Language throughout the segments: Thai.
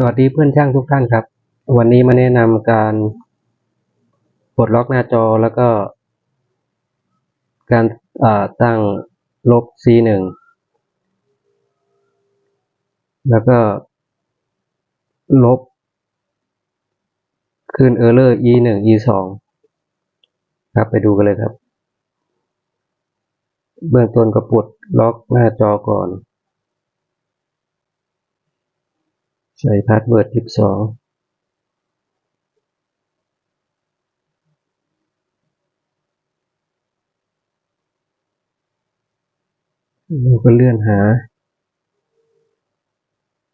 สวัสดีเพื่อนช่างทุกท่านครับ วันนี้มาแนะนำการปลดล็อกหน้าจอแล้วก็ การตั้งลบ C1 แล้วก็ ลบคืน Error E1 E2 ครับไปดูกันเลยครับ เบื้องต้นก็ปลดล็อกหน้าจอก่อน ใส่พาสเวิร์ด12เราก็เลื่อนหา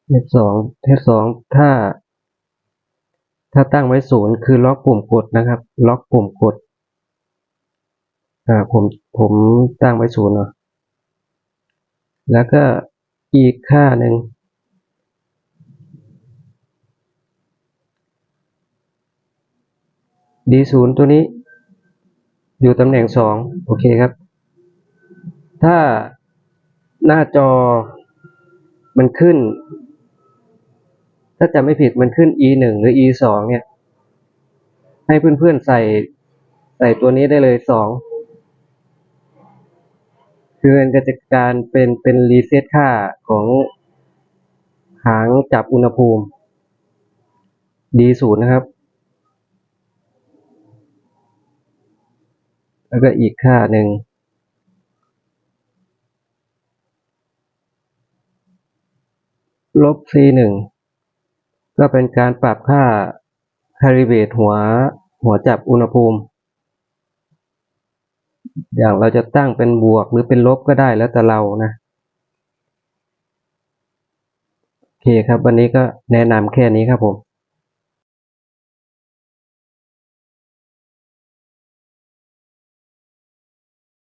เทสสองเทสสองถ้า ถ้าตั้งไว้ศูนย์คือล็อกปุ่มกดนะครับ ล็อกปุ่มกด อ่าผมผมตั้งไว้ศูนย์เนาะแล้วก็อีกค่าหนึ่ง D ศูนย์ตัวนี้ อยู่ตำแหน่งสองโอเคครับ ถ้าหน้าจอมันขึ้น ถ้าจะไม่ผิดมันขึ้น E หนึ่งหรือ E สองเนี่ย ให้เพื่อนๆใส่ใส่ตัวนี้ได้เลยสองคือมันก็จะการเป็นเป็นรีเซ็ตค่าของหางจับอุณหภูมิ D ศูนย์นะครับ แล้วก็อีกค่าหนึ่งลบ C หนึ่งก็เป็นการปรับค่า calibrate หัวหัวจับอุณหภูมิ อย่างเราจะตั้งเป็นบวกหรือเป็นลบก็ได้แล้วแต่เรานะโอเคครับ วันนี้ก็แนะนำแค่นี้ครับผม